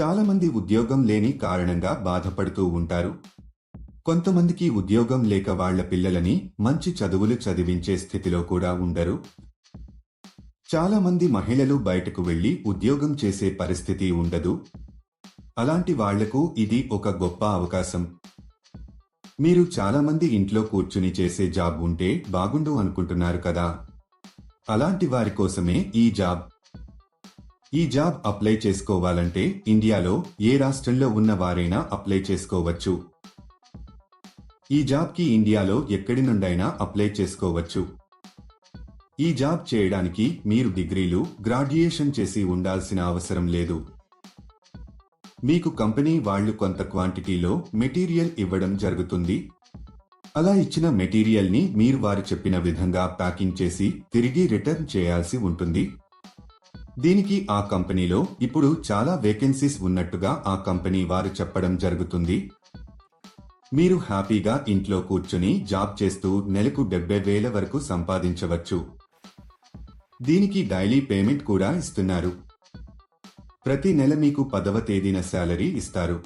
చాలామంది ఉద్యోగం లేని కారణంగా బాధపడుతూ ఉంటారు. కొంతమందికి ఉద్యోగం లేక వాళ్ళ పిల్లలని మంచి చదువులు చదివించే స్థితిలో కూడా ఉండరు. చాలామంది మహిళలు బయటకు వెళ్ళి ఉద్యోగం చేసే పరిస్థితి ఉండదు. అలాంటి వాళ్ళకు ఇది ఒక గొప్ప అవకాశం. మీరు చాలామంది ఇంట్లో కూర్చుని చేసే జాబ్ ఉంటే బాగుండు అనుకుంటున్నారు కదా. అలాంటి వారి కోసమే ఈ జాబ్. ఈ జాబ్ అప్లై చేసుకోవాలంటే ఇండియాలో ఏ రాష్ట్రంలో ఉన్న వారైనా అప్లై చేసుకోవచ్చు. ఈ జాబ్కి ఇండియాలో ఎక్కడి నుండైనా అప్లై చేసుకోవచ్చు. ఈ జాబ్ చేయడానికి మీరు డిగ్రీలు గ్రాడ్యుయేషన్ చేసి ఉండాల్సిన అవసరం లేదు. మీకు కంపెనీ వాళ్ళు కొంత క్వాంటిటీలో మెటీరియల్ ఇవ్వడం జరుగుతుంది. అలా ఇచ్చిన మెటీరియల్ని మీరు వారు చెప్పిన విధంగా ప్యాకింగ్ చేసి తిరిగి రిటర్న్ చేయాల్సి ఉంటుంది. దీనికి ఆ కంపెనీలో ఇప్పుడు చాలా వేకెన్సీస్ ఉన్నట్టుగా ఆ కంపెనీ వారు చెప్పడం జరుగుతుంది. మీరు హ్యాపీగా ఇంట్లో కూర్చుని జాబ్ చేస్తూ నెలకు డెబ్బై వేల వరకు సంపాదించవచ్చు. దీనికి డైలీ పేమెంట్ కూడా ఇస్తున్నారు. ప్రతి నెల మీకు పదవ తేదీన శాలరీ ఇస్తారు.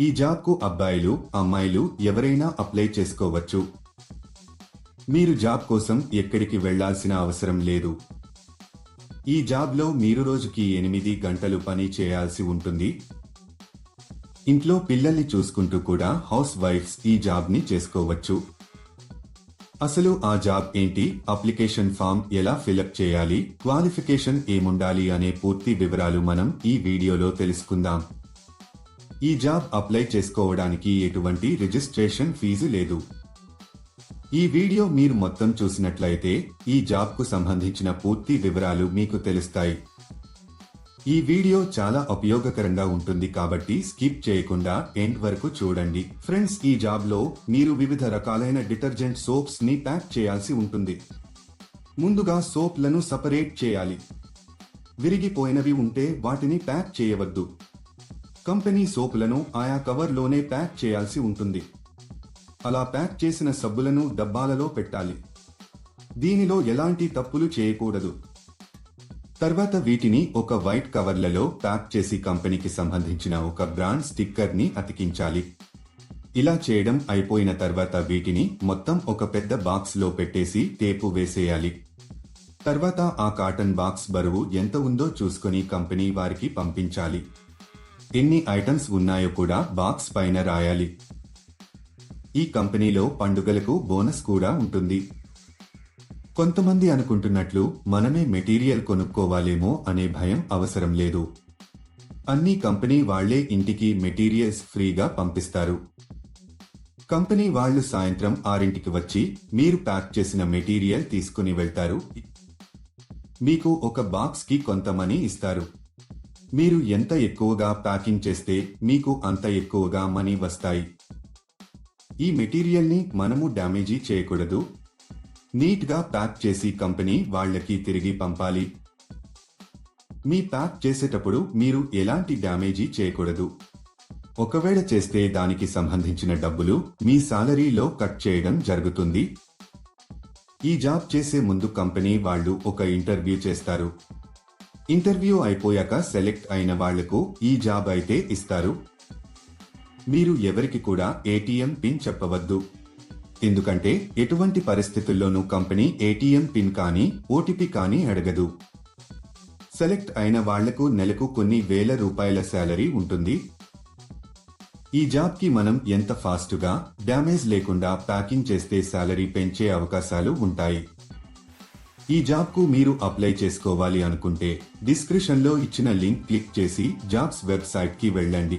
ఈ జాబ్కు అబ్బాయిలు అమ్మాయిలు ఎవరైనా అప్లై చేసుకోవచ్చు. మీరు జాబ్ కోసం ఎక్కడికి వెళ్ళాల్సిన అవసరం లేదు. ఈ జాబ్లో మీరు రోజుకి ఎనిమిది గంటలు పని చేయాల్సి ఉంటుంది. ఇంట్లో పిల్లల్ని చూసుకుంటూ కూడా హౌస్ వైఫ్స్ ఈ జాబ్ని చేసుకోవచ్చు. అసలు ఆ జాబ్ ఏంటి? అప్లికేషన్ ఫామ్ ఎలా ఫిలప్ చేయాలి? క్వాలిఫికేషన్ ఏముండాలి అనే పూర్తి వివరాలు మనం ఈ వీడియోలో తెలుసుకుందాం. ఈ జాబ్ అప్లై చేసుకోవడానికి ఎటువంటి రిజిస్ట్రేషన్ ఫీజు లేదు. ఈ వీడియో మీరు మొత్తం చూసినట్లయితే ఈ జాబ్కు సంబంధించిన పూర్తి వివరాలు మీకు తెలుస్తాయి. ఈ వీడియో చాలా ఉపయోగకరంగా ఉంటుంది కాబట్టి స్కిప్ చేయకుండా ఎండ్ వరకు చూడండి. ఫ్రెండ్స్ ఈ జాబ్లో మీరు వివిధ రకాలైన డిటర్జెంట్ సోప్స్ని ప్యాక్ చేయాల్సి ఉంటుంది. ముందుగా సోప్లను సపరేట్ చేయాలి. విరిగిపోయినవి ఉంటే వాటిని ప్యాక్ చేయవద్దు. కంపెనీ సోపులను ఆయా కవర్లోనే ప్యాక్ చేయాల్సి ఉంటుంది. అలా ప్యాక్ చేసిన సబ్బులను డబ్బాలలో పెట్టాలి. దీనిలో ఎలాంటి తప్పులు చేయకూడదు. తర్వాత వీటిని ఒక వైట్ కవర్లలో ప్యాక్ చేసి కంపెనీకి సంబంధించిన ఒక బ్రాండ్ స్టిక్కర్ని అతికించాలి. ఇలా చేయడం అయిపోయిన తర్వాత వీటిని మొత్తం ఒక పెద్ద బాక్స్లో పెట్టేసి టేపు వేసేయాలి. తర్వాత ఆ కాటన్ బాక్స్ బరువు ఎంత ఉందో చూసుకొని కంపెనీ వారికి పంపించాలి. ఎన్ని ఐటమ్స్ ఉన్నాయో కూడా బాక్స్ పైన రాయాలి. ఈ కంపెనీలో పండుగలకు బోనస్ కూడా ఉంటుంది. కొంతమంది అనుకుంటున్నట్లు మనమే మెటీరియల్ కొనుక్కోవాలేమో అనే భయం అవసరం లేదు. అన్ని కంపెనీ వాళ్ళే ఇంటికి మెటీరియల్స్ ఫ్రీగా పంపిస్తారు. కంపెనీ వాళ్ళు సాయంత్రం ఆరింటికి వచ్చి మీరు ప్యాక్ చేసిన మెటీరియల్ తీసుకుని వెళ్తారు. మీకు ఒక బాక్స్కి కొంత మనీ ఇస్తారు. మీరు ఎంత ఎక్కువగా ప్యాకింగ్ చేస్తే మీకు అంత ఎక్కువగా మనీ వస్తాయి. ఈ మెటీరియల్ని మనము డ్యామేజీ చేయకూడదు. నీట్గా ప్యాక్ చేసి కంపెనీ వాళ్ళకి తిరిగి పంపాలి. మీ ప్యాక్ చేసేటప్పుడు మీరు ఎలాంటి డ్యామేజీ చేయకూడదు. ఒకవేళ చేస్తే దానికి సంబంధించిన డబ్బులు మీ సాలరీలో కట్ చేయడం జరుగుతుంది. ఈ జాబ్ చేసే ముందు కంపెనీ వాళ్ళు ఒక ఇంటర్వ్యూ చేస్తారు. ఇంటర్వ్యూ అయిపోయాక సెలెక్ట్ అయిన వాళ్ళకు ఈ జాబ్ అయితే ఇస్తారు. మీరు ఎవరికి కూడా ఏటీఎం పిన్ చెప్పవద్దు. ఎందుకంటే ఎటువంటి పరిస్థితుల్లోనూ కంపెనీ ఏటీఎం పిన్ కానీ ఓటీపీ కానీ అడగదు. సెలెక్ట్ అయిన వాళ్ళకు నెలకు కొన్ని వేల రూపాయల శాలరీ ఉంటుంది. ఈ జాబ్కి మనం ఎంత ఫాస్ట్గా డ్యామేజ్ లేకుండా ప్యాకింగ్ చేస్తే శాలరీ పెంచే అవకాశాలు ఉంటాయి. ఈ జాబ్కు మీరు అప్లై చేసుకోవాలి అనుకుంటే డిస్క్రిప్షన్లో ఇచ్చిన లింక్ క్లిక్ చేసి జాబ్స్ వెబ్సైట్కి వెళ్ళండి.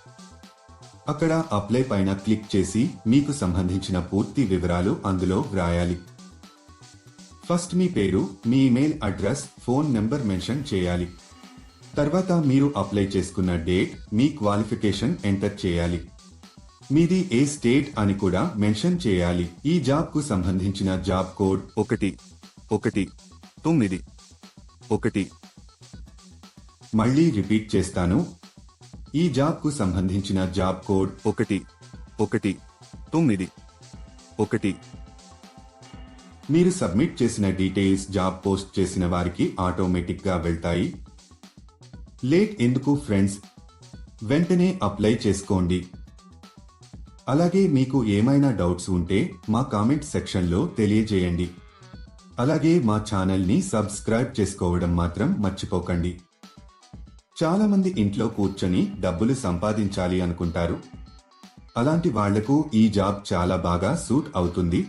అక్కడ అప్లై పైన క్లిక్ చేసి మీకు సంబంధించిన పూర్తి వివరాలు అందులో వ్రాయాలి. ఫస్ట్ మీ పేరు మీ email address phone number mention చేయాలి. తర్వాత మీరు అప్లై చేసుకున్న డేట్ మీ క్వాలిఫికేషన్ ఎంటర్ చేయాలి. మీది ఏ స్టేట్ అని కూడా మెన్షన్ చేయాలి. ఈ జాబ్కు సంబంధించిన జాబ్ కోడ్ ఒకటి ఒకటి తొమ్మిది ఒకటి. మళ్ళీ రిపీట్ చేస్తాను. ఈ జాబ్కు సంబంధించిన జాబ్ కోడ్ ఒకటి ఒకటి తొమ్మిది ఒకటి. మీరు సబ్మిట్ చేసిన డీటెయిల్స్ జాబ్ పోస్ట్ చేసిన వారికి ఆటోమేటిక్గా వెళ్తాయి. లేట్ ఎందుకు ఫ్రెండ్స్? వెంటనే అప్లై చేసుకోండి. అలాగే మీకు ఏమైనా డౌట్స్ ఉంటే మా కామెంట్ సెక్షన్లో తెలియజేయండి. అలాగే మా ఛానల్ని సబ్స్క్రైబ్ చేసుకోవడం మాత్రం మర్చిపోకండి. చాలా మంది ఇంట్లో కూర్చొని డబ్బులు సంపాదించాలి అనుకుంటారు. అలాంటి వాళ్ళకు ఈ జాబ్ చాలా బాగా సూట్ అవుతుంది.